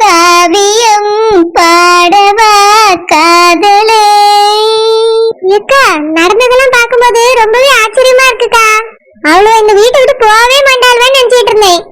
காவியம் பாடவா காதலே. இருக்கா நடந்ததெல்லாம் பார்க்கும்போது ரொம்பவே ஆச்சரியமா இருக்குக்கா. அவளோ இந்த வீட்டை விட்டு போகவே மாட்டாள்வேன்னு நினைச்சிட்டு இருந்தேன்.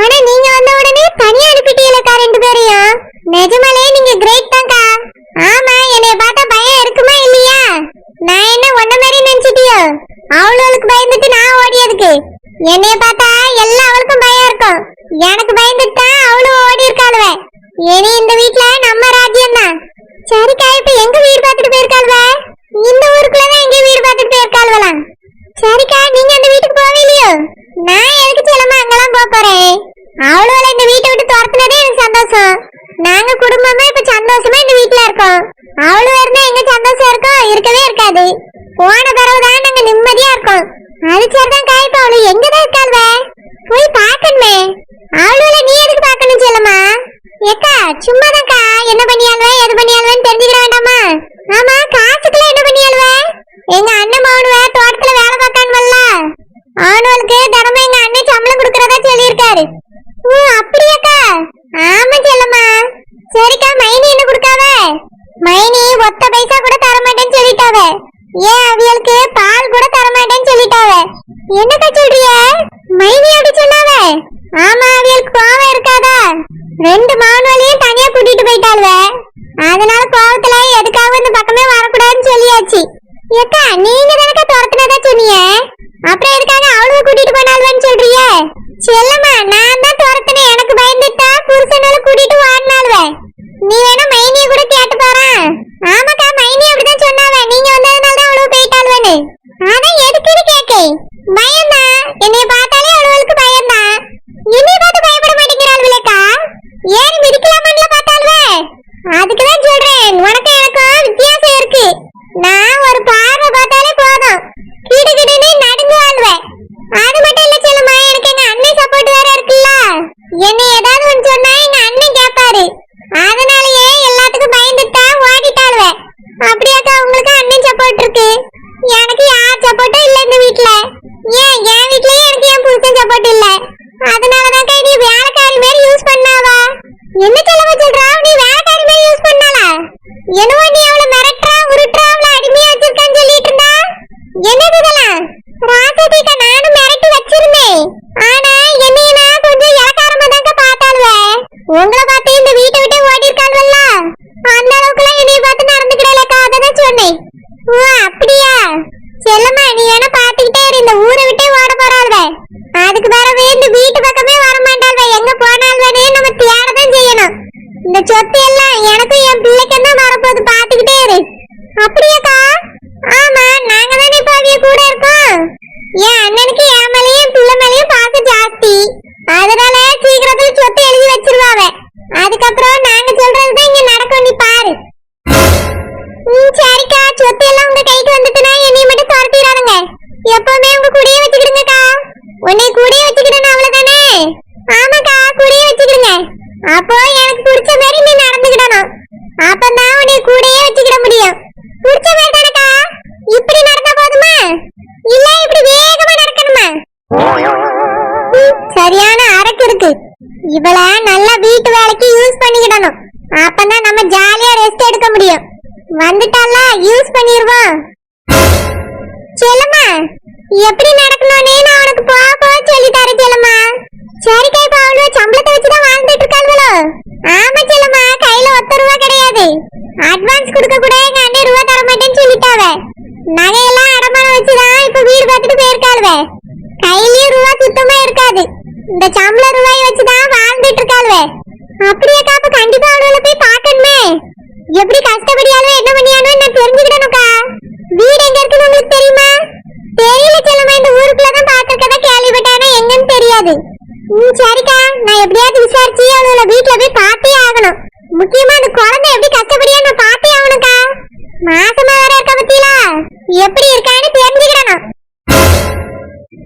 ஆனா நீங்க வந்த உடனே தனியா அனுப்பிட்டீங்களக்கா ரெண்டு பேரையும். நிஜமாலே நீங்க கிரேட் தான்க்கா. சும்மாதான்க்கா என்ன பண்ணியாளுவே எது பண்ணியாளுவேன்னு தெரிஞ்சுக்கிட வேண்டாமா? ஆமா காசுக்குள்ள என்ன பண்ணியாளுவே எங்க அண்ணன் மாவனுவே என்னக்கா சொல்றிய? மைனி அடி சொன்னாவ? ஆமா அவியல் கோவம் இருக்காதா? ரெண்டு மாணவளையும் தனியா கூட்டிட்டு போயிட்டாளே அதனால கோவத்துல எதுக்காக இந்த பக்கமே வரக்கூடாதுன்னு சொல்லியாச்சு. ஏக்கா நீங்க தானக்கா துரத்துனதா சொன்னீங்க? அப்புறம் எதுக்காக அவளுக்கு கூட்டிட்டு போனாலுன்னு சொல்றிய? செல்லம்மா நான் ஓ அப்படியா? செல்லம்மா நீ வேணா பாத்துக்கிட்டே இரு. ஊரை விட்டே ஓட போறாள்வ. அதுக்கு பிறகு எப்படி நடக்கணும்னு நான் உனக்கு போ போ சொல்லி தர செல்லம்மா சரிக்கா இப்ப அவளுவ சம்பளத்தை வச்சுதான் வாழ்ந்துட்டு இருக்காங்களோ ஆமா செல்லம்மா கையில ஒத்த ரூபா கிடையாது. அட்வான்ஸ் கொடுக்க கூட எங்க அண்ணன் ரூபா தர மாட்டேன்னு சொல்லிட்டாவ. நகையெல்லாம் அடமானம் வச்சுதான் இப்ப வீடு பார்த்துட்டு போயிருக்காளுவ. கையிலயும் ரூபா சுத்தமா இருக்காது. இந்த சம்பள ரூபாய் வச்சுதான் வாழ்ந்துட்டு இருக்காளுவ. அப்படியே காப்ப கண்டிப்பா அவளுவளை போய் பாக்கணுமே எப்படி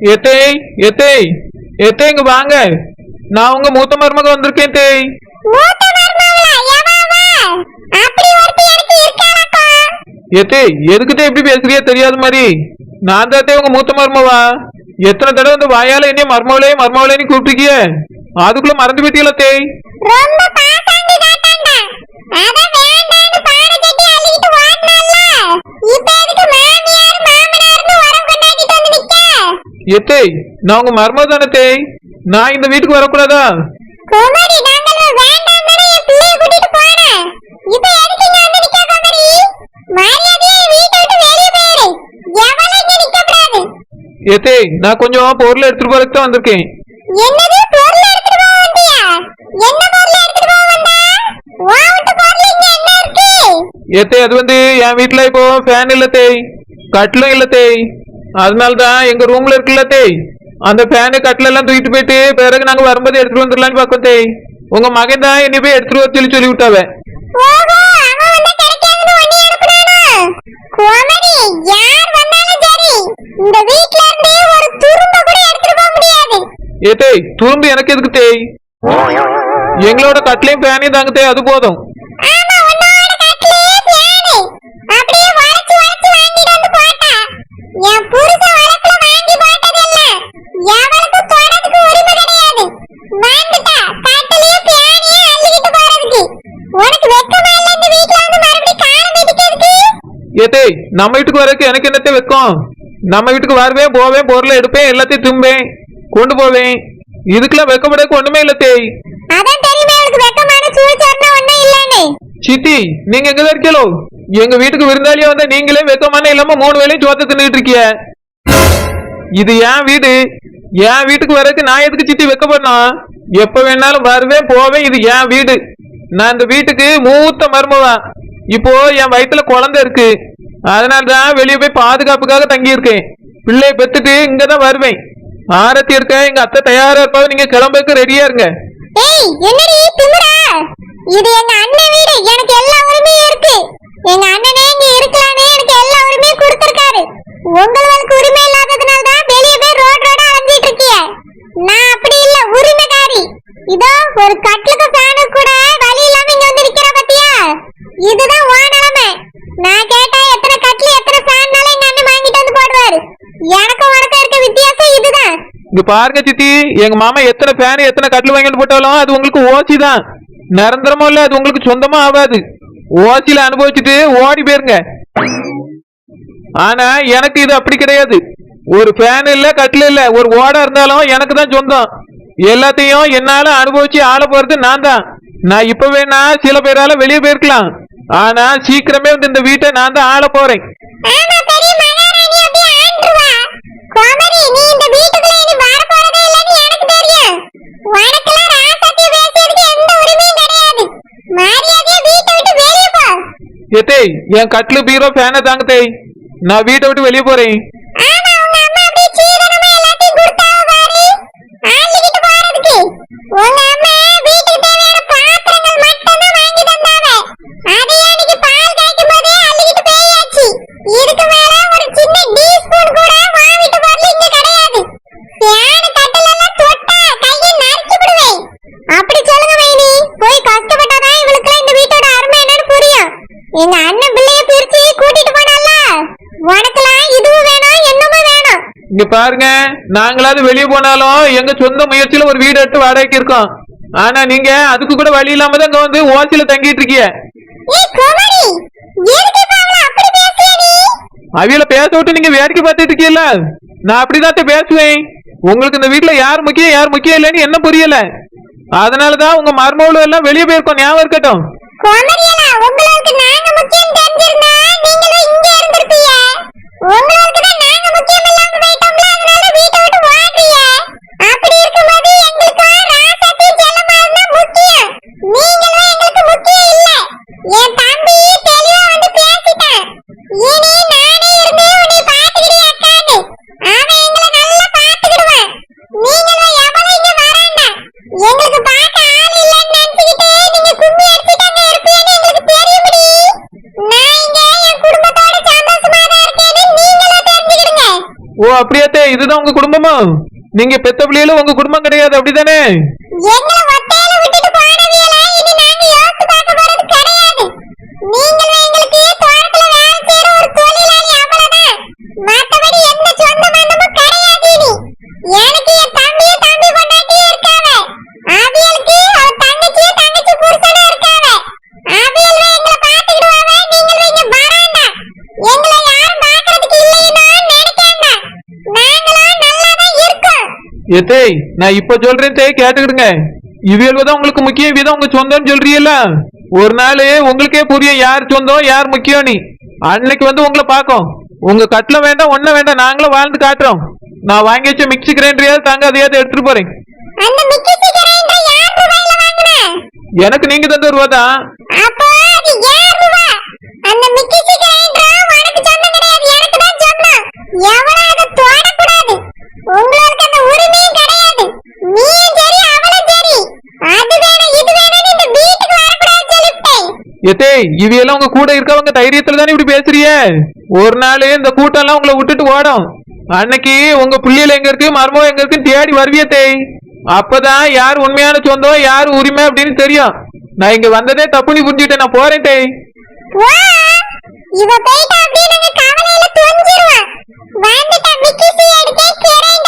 எத்தேய் எத்தேய் எத்தே இங்க வாங்க. நான் உங்க மூத்த மருமக வந்திருக்கேன் தேய் எத்தேய் எதுக்குதே எப்படி பேசுறியா? தெரியாது மாதிரி. நான் தான் உங்க மூத்த மருமவா. எத்தனை தடவை இந்த வாயால என்ன மர்மவளே மர்மவளேன்னு கூப்பிட்டுருக்கிய. அதுக்குள்ள மறந்து போயிட்டீங்களா தேய் எத்தே நான் உங்க மர்மம் தானே நான் இந்த வீட்டுக்கு வரக்கூடாதா? குமரி நாங்கள் வேண்டாம் தானே என் பிள்ளைய கூட்டிட்டு போனேன் இப்ப எதுக்கு இங்க வந்து நிக்க குமரி மரியாதையா வீட்டை விட்டு வெளியே போயிரு. எவளும் இங்க நிக்க கூடாது எத்தே நான் கொஞ்சம் பொருள் எடுத்துட்டு போறதுக்கு தான் வந்திருக்கேன். என்னது பொருள் எடுத்துட்டு போக வந்தியா? என்ன பொருள் எடுத்துட்டு போக வந்தா? உன் வீட்டு பொருள் இங்க என்ன இருக்கு? ஏத்தே அது வந்து என் வீட்டுல இப்போ ஃபேன் இல்ல தேய் கட்டிலும் இல்ல தேய் அதனால தான் எங்க ரூம்ல இருக்குல்ல தேய். அந்த ஃபேனு கட்டில எல்லாம் தூக்கிட்டு போயிட்டு பிறகு நாங்க வரும்போது எடுத்துட்டு வந்துடலாம்னு பார்க்கோம் தேய். உங்க மகன் தான் என்னை போய் எடுத்துட்டு வர சொல்லி சொல்லி விட்டாவ. ஏ தேய் துரும்பு எனக்கு எதுக்கு தேய்? எங்களோட கட்டிலையும் ஃபேனையும் தாங்க தேய் அது போதும் ஆமா உன்னோட கட்டிலே பியானு அப்படியே வளைச்சு வளைச்சு வாங்கிட்டு வந்து போட்டா என் புருஷன் வளத்துல வாங்கி போட்டதல்ல எவளுக்கு தொடறதுக்கு உரிமை கிடையாது வந்துட்டா கட்டிலே பியானியே அள்ளிக்கிட்டு போறதுக்கு உனக்கு வெக்கமா இல்ல இந்த வீட்ல வந்து மறுபடியும் காலம் மிதிக்கிறதுக்கு ஏ தேய் நம்ம வீட்டுக்கு வரக்கு எனக்கு என்னத்தை வைக்கும்? நம்ம வீட்டுக்கு வருவேன் போவேன் பொருளை எடுப்பேன் எல்லாத்தையும் தும்பேன் கொண்டு போவேன். இதுக்கெல்லாம் வைக்கப்படக்கு ஒண்ணுமே இல்ல தேய் அதான் தெரியுமே அவளுக்கு வெக்கமான சூழ்ச்சாருனா ஒண்ணும் இல்லன்னு. சித்தி நீங்க எங்க இருக்கீங்களோ எங்க வீட்டுக்கு விருந்தாளியா வந்தா நீங்களே வெக்கமான இல்லாம மூணு வேளையும் சோத்த தின்னுட்டு இருக்கிய. இது என் வீடு? என் வீட்டுக்கு வரதுக்கு நான் எதுக்கு சித்தி வெக்கப்படணும்? எப்ப வேணாலும் வருவேன் போவேன் இது என் வீடு? நான் இந்த வீட்டுக்கு மூத்த மருமவா இப்போ என் வயித்துல குழந்தை இருக்கு. அதனால தான் வெளியே போய் பாதுகாப்புக்காக தங்கியிருக்கேன். பிள்ளைய பெத்துட்டு இங்கதான் வருவேன். ஆரத்தி இருக்க எங்க அத்தை தயாரா இருப்பாவது நீங்க கிளம்புறதுக்கு ரெடியா இருங்க. ஏய் என்னடி திமிரா இது எங்க அண்ணன் வீடு எனக்கு எல்லா உரிமையும் இருக்கு. எங்க அண்ணனே இங்க இருக்கலாமே எனக்கு எல்லா உரிமையும் கொடுத்திருக்காரு. உங்களுக்கு உரிமை இல்லாததுனால தான் வெளியே போய் ரோட் ரோடா அலைஞ்சிட்டு இருக்கீங்க நான் அப்படி இல்ல உரிமைக்காரி. இதோ ஒரு கட்லுக்கு ஃபேனு கூட வழி இல்லாம இங்க வந்து நிக்கிற பாத்தியா இதுதான் உன் நிலைமை நான் கேட்டா எத்தனை கட்லு எத்தனை ஃபேன்னால எங்க அண்ணன் வாங்கிட்டு வந்து போடுவாரு எனக்கும் உனக்கும் இருக்க வித்தியாசம் இதுதான் இங்க பாருங்க சித்தி எங்க மாமா எத்தனை ஃபேன் எத்தனை கட்டில் வாங்கிட்டு போட்டாலும் அது உங்களுக்கு ஓசி தான். நிரந்தரமா இல்ல அது உங்களுக்கு சொந்தமா ஆகாது. ஓசியில அனுபவிச்சுட்டு ஓடி போயிருங்க. ஆனா எனக்கு இது அப்படி கிடையாது. ஒரு ஃபேன் இல்ல கட்டில் இல்ல ஒரு ஓடா இருந்தாலும் எனக்கு தான் சொந்தம். எல்லாத்தையும் என்னால அனுபவிச்சு ஆள போறது நான் தான். நான் இப்ப வேணா சில பேரால வெளியே போயிருக்கலாம். ஆனா சீக்கிரமே வந்து இந்த வீட்டை நான் தான் ஆள போறேன் ஆமா பெரிய மகாராணி அப்படியே ஆண்டுவா கோமதி நீ இந்த வீட்டுக்குள்ள இனி வர போறதே இல்லன்னு எனக்கு தெரியும் உனக்கெல்லாம் ராசாத்தி பேசுறதுக்கு எந்த உரிமையும் கிடையாது மரியாதையா வீட்டை விட்டு வெளியே போ ஏத்தேய் என் கட்டில் பீரோ ஃபேனை தாங்க தேய். நான் வீட்டை விட்டு வெளியே போறேன் ஆமா உங்க அம்மா அப்படியே சீதனமா எல்லாத்தையும் கொடுத்தாவ பாரு ஆள்கிட்டு போறதுக்கு உங்க அம்மா வீட்டுக்கு தேவையான பாத்திரங்கள் மட்டும் தான் வாங்கி தந்தாவ அதையே அன்னைக்கு பால் காய்க்கும் போதே அள்ளிக்கிட்டு போயாச்சு இதுக்கு மேல ஒரு சின்ன டீஸ்பூன் கூட வாங்கிட்டு வரல இங்க கிடையாது ஃபேன் கட்டில எல்லாம் தொட்டா கையை நறுக்கி விடுவேன் அப்படி சொல்லுங்க மைனி போய் கஷ்டப்பட்டாதான் இவளுக்குலாம் இந்த வீட்டோட அருமை என்னன்னு புரியும் எங்க அண்ணன் பிள்ளைய பிரிச்சு கூட்டிட்டு போனால உனக்கெல்லாம் இதுவும் வேணும் என்னமும் வேணும் இங்க பாருங்க நாங்களாவது வெளியே போனாலும் எங்க சொந்த முயற்சியில ஒரு வீடு எடுத்து வாடகைக்கு இருக்கோம். ஆனா நீங்க அதுக்கு கூட வழி இல்லாம தான் இங்க வந்து ஓசியில தங்கிட்டு இருக்கீங்க. அவியல பேச விட்டு நீங்க வேடிக்கை பார்த்துட்டு இருக்கீல்ல? நான் அப்படிதான் பேசுவேன். உங்களுக்கு இந்த வீட்டுல யார் முக்கியம் யார் முக்கியம் இல்லைன்னு என்ன புரியல. அதனாலதான் உங்க மருமகளும் எல்லாம் வெளியே போயிருக்கோம் ஞாபகம் இருக்கட்டும். உங்களுக்கு நாங்க முக்கியம் தெரிஞ்சிருந்தா நீங்களும் இங்க இருந்திருப்பீங்க. உங்களுக்கு தான் நாங்க முக்கியம் இல்லாம போயிட்டோம்ல அதனால வீட்டை விட்டு ஓடுறீங்க அப்படி இருக்கும்போது எங்களுக்கு ராசாத்தி செல்லமா இருந்தா முக்கியம் நீங்களும் எங்களுக்கு முக்கியம் இல்ல என் தம்பி தெளிவா வந்து பேசிட்டான் இனி நானே இருந்து உன்னை பாத்துக்கிட்டே அக்கான்னு அவன் எங்களை நல்லா பாத்துக்கிடுவான் நீங்களும் எவ்வளவு இங்க வராண்டா எங்களுக்கு பார்க்க ஆள் இல்லைன்னு நினைச்சுக்கிட்டு நீங்க கும்மி அடிச்சுட்டு அங்க இருப்பீங்கன்னு எங்களுக்கு தெரியும்படி நான் இங்க என் குடும்பத்தோட சந்தோஷமா தான் இருக்கேன்னு நீங்களும் தெரிஞ்சுக்கிடுங்க ஓ அப்படியாத்தே இதுதான் உங்க குடும்பமா? நீங்க பெத்த பிள்ளையில உங்க குடும்பம் கிடையாது அப்படிதானே? ஏத்தேய் நான் இப்ப சொல்றேன் தேய் கேட்டுக்கிடுங்க. இவியல்வ தான் உங்களுக்கு முக்கியம் இவதான் உங்க சொந்தம்னு சொல்றீல்ல? ஒரு நாள் உங்களுக்கே புரியும் யார் சொந்தம் யார் முக்கியம் நீ அன்னைக்கு வந்து உங்களை பார்க்கும். உங்க கட்டில வேண்டாம் ஒன்னும் வேண்டாம் நாங்களும் வாழ்ந்து காட்டுறோம். நான் வாங்கி வச்ச மிக்சி கிரைண்டரையாவது தாங்க அதையாவது எடுத்துட்டு போறேன். எனக்கு நீங்க தந்த ரூபா தான். எத்தே இவையெல்லாம் உங்க கூட இருக்கவங்க தைரியத்துல தானே இப்படி பேசுறிய ஒரு நாள் இந்த கூட்டம் எல்லாம் உங்களை விட்டுட்டு ஓடும். அன்னைக்கு உங்க புள்ளியில எங்க இருக்கு மர்மம் எங்க இருக்குன்னு தேடி வருவியத்தே அப்பதான் யார் உண்மையான சொந்தம் யார் உரிமை அப்படின்னு தெரியும். நான் இங்க வந்ததே தப்புனி புரிஞ்சுட்டேன் நான் போறேன் டேய் இவ போயிட்டா அப்படியே நாங்க காவலையில துவஞ்சிருவோம் வந்துட்டா விக்கிசி எடுத்தே கேரேன்